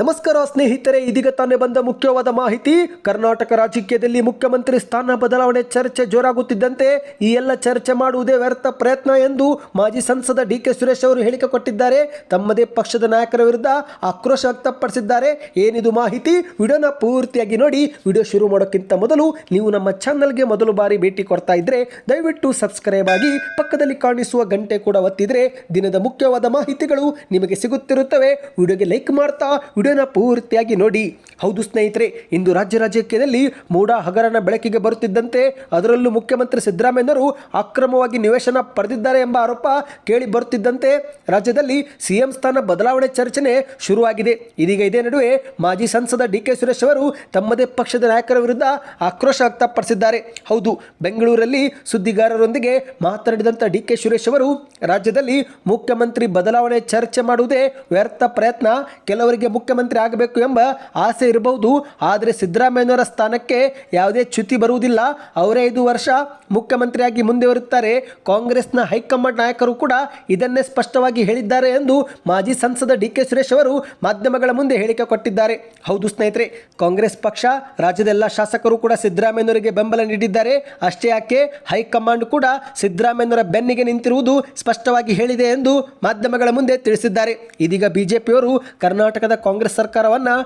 ನಮಸ್ಕಾರ ಸ್ನೇಹಿತರೆ, ಇದೀಗ ತಾನೇ ಬಂದ ಮುಖ್ಯವಾದ ಮಾಹಿತಿ. ಕರ್ನಾಟಕ ರಾಜಕೀಯದಲ್ಲಿ ಮುಖ್ಯಮಂತ್ರಿ ಸ್ಥಾನ ಬದಲಾವಣೆ ಚರ್ಚೆ ಜೋರಾಗುತ್ತಿದ್ದಂತೆ ಈ ಎಲ್ಲ ಚರ್ಚೆ ಮಾಡುವುದೇ ವ್ಯರ್ಥ ಪ್ರಯತ್ನ ಎಂದು ಮಾಜಿ ಸಂಸದ ಡಿ ಕೆ ಸುರೇಶ್ ಅವರು ಹೇಳಿಕೆ ಕೊಟ್ಟಿದ್ದಾರೆ. ತಮ್ಮದೇ ಪಕ್ಷದ ನಾಯಕರ ವಿರುದ್ಧ ಆಕ್ರೋಶ ವ್ಯಕ್ತಪಡಿಸಿದ್ದಾರೆ. ಏನಿದು ಮಾಹಿತಿ? ವಿಡಿಯೋನ ಪೂರ್ತಿಯಾಗಿ ನೋಡಿ. ವಿಡಿಯೋ ಶುರು ಮಾಡೋಕ್ಕಿಂತ ಮೊದಲು ನೀವು ನಮ್ಮ ಚಾನಲ್ಗೆ ಮೊದಲು ಬಾರಿ ಭೇಟಿ ಕೊಡ್ತಾ ಇದ್ರೆ ದಯವಿಟ್ಟು ಸಬ್ಸ್ಕ್ರೈಬ್ ಆಗಿ ಪಕ್ಕದಲ್ಲಿ ಕಾಣಿಸುವ ಗಂಟೆ ಕೂಡ ಒತ್ತಿದ್ರೆ ದಿನದ ಮುಖ್ಯವಾದ ಮಾಹಿತಿಗಳು ನಿಮಗೆ ಸಿಗುತ್ತಿರುತ್ತವೆ. ವಿಡಿಯೋಗೆ ಲೈಕ್ ಮಾಡ್ತಾ ವಿಡಿಯೋನ ಪೂರ್ತಿಯಾಗಿ ನೋಡಿ ಹೌದು ಸ್ನೇಹಿತರೆ, ಇಂದು ರಾಜ್ಯ ರಾಜಕೀಯದಲ್ಲಿ ಮೂಡ ಹಗರಣ ಬೆಳಕಿಗೆ ಬರುತ್ತಿದ್ದಂತೆ ಅದರಲ್ಲೂ ಮುಖ್ಯಮಂತ್ರಿ ಸಿದ್ದರಾಮಯ್ಯನವರು ಅಕ್ರಮವಾಗಿ ನಿವೇಶನ ಪಡೆದಿದ್ದಾರೆ ಎಂಬ ಆರೋಪ ಕೇಳಿ ಬರುತ್ತಿದ್ದಂತೆ ರಾಜ್ಯದಲ್ಲಿ ಸಿಎಂ ಸ್ಥಾನ ಬದಲಾವಣೆ ಚರ್ಚನೆ ಶುರುವಾಗಿದೆ. ಇದೀಗ ಇದೇ ನಡುವೆ ಮಾಜಿ ಸಂಸದ ಡಿ ಕೆ ಸುರೇಶ್ ಅವರು ತಮ್ಮದೇ ಪಕ್ಷದ ನಾಯಕರ ವಿರುದ್ಧ ಆಕ್ರೋಶ ವ್ಯಕ್ತಪಡಿಸಿದ್ದಾರೆ. ಹೌದು, ಬೆಂಗಳೂರಲ್ಲಿ ಸುದ್ದಿಗಾರರೊಂದಿಗೆ ಮಾತನಾಡಿದಂಥ ಡಿ ಕೆ ಸುರೇಶ್ ಅವರು, ರಾಜ್ಯದಲ್ಲಿ ಮುಖ್ಯಮಂತ್ರಿ ಬದಲಾವಣೆ ಚರ್ಚೆ ಮಾಡುವುದೇ ವ್ಯರ್ಥ ಪ್ರಯತ್ನ, ಕೆಲವರಿಗೆ ಮುಖ್ಯಮಂತ್ರಿ ಆಗಬೇಕು ಎಂಬ ಆಸೆ ಇರಬಹುದು. ಆದರೆ ಸಿದ್ದರಾಮಯ್ಯನವರ ಸ್ಥಾನಕ್ಕೆ ಯಾವುದೇ ಚ್ಯುತಿ ಬರುವುದಿಲ್ಲ. ಅವರೇ ಐದು ವರ್ಷ ಮುಖ್ಯಮಂತ್ರಿಯಾಗಿ ಮುಂದೆ ಬರುತ್ತಾರೆ. ಕಾಂಗ್ರೆಸ್ನ ಹೈಕಮಾಂಡ್ ನಾಯಕರು ಕೂಡ ಇದನ್ನೇ ಸ್ಪಷ್ಟವಾಗಿ ಹೇಳಿದ್ದಾರೆ ಎಂದು ಮಾಜಿ ಸಂಸದ ಡಿ ಕೆ ಸುರೇಶ್ ಅವರು ಮಾಧ್ಯಮಗಳ ಮುಂದೆ ಹೇಳಿಕೆ ಕೊಟ್ಟಿದ್ದಾರೆ. ಹೌದು ಸ್ನೇಹಿತರೆ, ಕಾಂಗ್ರೆಸ್ ಪಕ್ಷ ರಾಜ್ಯದ ಎಲ್ಲ ಶಾಸಕರು ಕೂಡ ಸಿದ್ದರಾಮಯ್ಯನವರಿಗೆ ಬೆಂಬಲ ನೀಡಿದ್ದಾರೆ. ಅಷ್ಟೇ ಯಾಕೆ, ಹೈಕಮಾಂಡ್ ಕೂಡ ಸಿದ್ದರಾಮಯ್ಯನವರ ಬೆನ್ನಿಗೆ ನಿಂತಿರುವುದು ಸ್ಪಷ್ಟವಾಗಿ ಹೇಳಿದೆ ಎಂದು ಮಾಧ್ಯಮಗಳ ಮುಂದೆ ತಿಳಿಸಿದ್ದಾರೆ. ಇದೀಗ ಬಿಜೆಪಿಯವರು ಕರ್ನಾಟಕದ ಕಾಂಗ್ರೆಸ್ ಸರ್ಕಾರವನ್ನು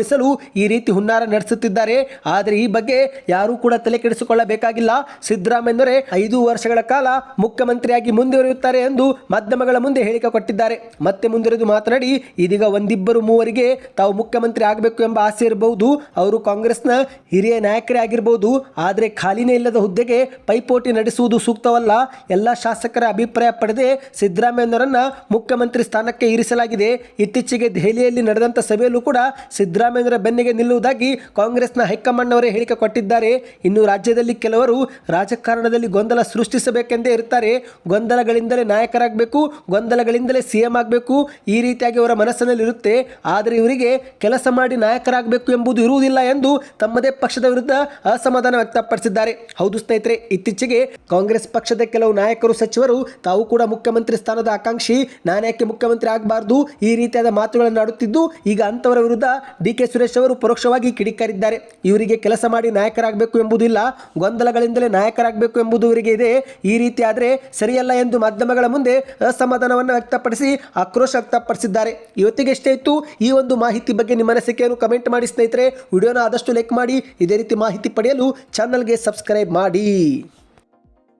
ಅಸ್ಥಿರಗೊಳಿಸಲು ಈ ರೀತಿ ಹುನ್ನಾರ ನಡೆಸುತ್ತಿದ್ದಾರೆ. ಆದರೆ ಈ ಬಗ್ಗೆ ಯಾರೂ ಕೂಡ ತಲೆ ಕೆಡಿಸಿಕೊಳ್ಳಬೇಕಾಗಿಲ್ಲ. ಸಿದ್ದರಾಮಯ್ಯರೆ ಐದು ವರ್ಷಗಳ ಕಾಲ ಮುಖ್ಯಮಂತ್ರಿಯಾಗಿ ಮುಂದುವರಿಯುತ್ತಾರೆ ಎಂದು ಮಾಧ್ಯಮಗಳ ಮುಂದೆ ಹೇಳಿಕೆ ಕೊಟ್ಟಿದ್ದಾರೆ. ಮತ್ತೆ ಮುಂದುವರೆದು ಮಾತನಾಡಿ, ಇದೀಗ ಒಂದಿಬ್ಬರು ಮೂವರಿಗೆ ತಾವು ಮುಖ್ಯಮಂತ್ರಿ ಆಗಬೇಕು ಎಂಬ ಆಸೆ ಇರಬಹುದು. ಅವರು ಕಾಂಗ್ರೆಸ್ನ ಹಿರಿಯ ನಾಯಕರೇ ಆಗಿರಬಹುದು ಆದರೆ ಖಾಲಿನೇ ಇಲ್ಲದ ಹುದ್ದೆಗೆ ಪೈಪೋಟಿ ನಡೆಸುವುದು ಸೂಕ್ತವಲ್ಲ. ಎಲ್ಲ ಶಾಸಕರ ಅಭಿಪ್ರಾಯ ಪಡೆದೆ ಸಿದ್ದರಾಮಯ್ಯನವರನ್ನ ಮುಖ್ಯಮಂತ್ರಿ ಸ್ಥಾನಕ್ಕೆ ಇರಿಸಲಾಗಿದೆ. ಇತ್ತೀಚೆಗೆ ದೆಹಲಿಯಲ್ಲಿ ನಡೆದಂಥ ಸಭೆಯಲ್ಲೂ ಕೂಡ ಸಿದ್ದರಾಮಯ್ಯನವರ ಬೆನ್ನಿಗೆ ನಿಲ್ಲುವುದಾಗಿ ಕಾಂಗ್ರೆಸ್ನ ಹೈಕಮಾಂಡ್ನವರೇ ಹೇಳಿಕೆ ಕೊಟ್ಟಿದ್ದಾರೆ. ಇನ್ನು ರಾಜ್ಯದಲ್ಲಿ ಕೆಲವರು ರಾಜಕಾರಣದಲ್ಲಿ ಗೊಂದಲ ಸೃಷ್ಟಿಸಬೇಕೆಂದೇ ಇರ್ತಾರೆ. ಗೊಂದಲಗಳಿಂದಲೇ ನಾಯಕರಾಗಬೇಕು, ಗೊಂದಲಗಳಿಂದಲೇ ಸಿಎಂ ಆಗಬೇಕು, ಈ ರೀತಿಯಾಗಿ ಅವರ ಮನಸ್ಸಿನಲ್ಲಿ ಇರುತ್ತೆ ಆದರೆ ಇವರಿಗೆ ಕೆಲಸ ಮಾಡಿ ನಾಯಕರಾಗಬೇಕು ಎಂಬುದು ಇರುವುದಿಲ್ಲ ಎಂದು ತಮ್ಮದೇ ಪಕ್ಷದ ವಿರುದ್ಧ ಅಸಮಾಧಾನ ವ್ಯಕ್ತಪಡಿಸಿದ್ದಾರೆ. ಹೌದು ಸ್ನೇಹಿತರೆ, ಇತ್ತೀಚೆಗೆ ಕಾಂಗ್ರೆಸ್ ಪಕ್ಷದ ಕೆಲವು ನಾಯಕರು, ಸಚಿವರು ತಾವು ಕೂಡ ಮುಖ್ಯಮಂತ್ರಿ ಸ್ಥಾನದ ಆಕಾಂಕ್ಷಿ ನಾನ್ಯಾಕೆ ಮುಖ್ಯಮಂತ್ರಿ ಆಗಬಾರ್ದು, ಈ ರೀತಿಯಾದ ಮಾತುಗಳನ್ನು ಆಡುತ್ತಿದ್ದು, ಈಗ ಅಂಥವರ ವಿರುದ್ಧ ಡಿ ಸುರೇಶ್ ಅವರು ಪರೋಕ್ಷವಾಗಿ ಕಿಡಿಕಾರಿದ್ದಾರೆ. ಇವರಿಗೆ ಕೆಲಸ ಮಾಡಿ ನಾಯಕರಾಗಬೇಕು ಎಂಬುದಿಲ್ಲ ಗೊಂದಲಗಳಿಂದಲೇ ನಾಯಕರಾಗಬೇಕು ಎಂಬುದು ಇವರಿಗೆ ಇದೆ. ಈ ರೀತಿ ಆದರೆ ಸರಿಯಲ್ಲ ಎಂದು ಮಾಧ್ಯಮಗಳ ಮುಂದೆ ಅಸಮಾಧಾನವನ್ನು ವ್ಯಕ್ತಪಡಿಸಿ ಆಕ್ರೋಶ ವ್ಯಕ್ತಪಡಿಸಿದ್ದಾರೆ. ಇವತ್ತಿಗೆ ಎಷ್ಟೇ ಇತ್ತು, ಈ ಒಂದು ಮಾಹಿತಿ ಬಗ್ಗೆ ನಿಮ್ಮ ಅನಿಸಿಕೆಯನ್ನು ಕಮೆಂಟ್ ಮಾಡಿ ಸ್ನೇಹಿತರೆ. ವಿಡಿಯೋನ ಆದಷ್ಟು ಲೈಕ್ ಮಾಡಿ, ಇದೇ ರೀತಿ ಮಾಹಿತಿ ಪಡೆಯಲು ಚಾನಲ್ಗೆ ಸಬ್ಸ್ಕ್ರೈಬ್ ಮಾಡಿ.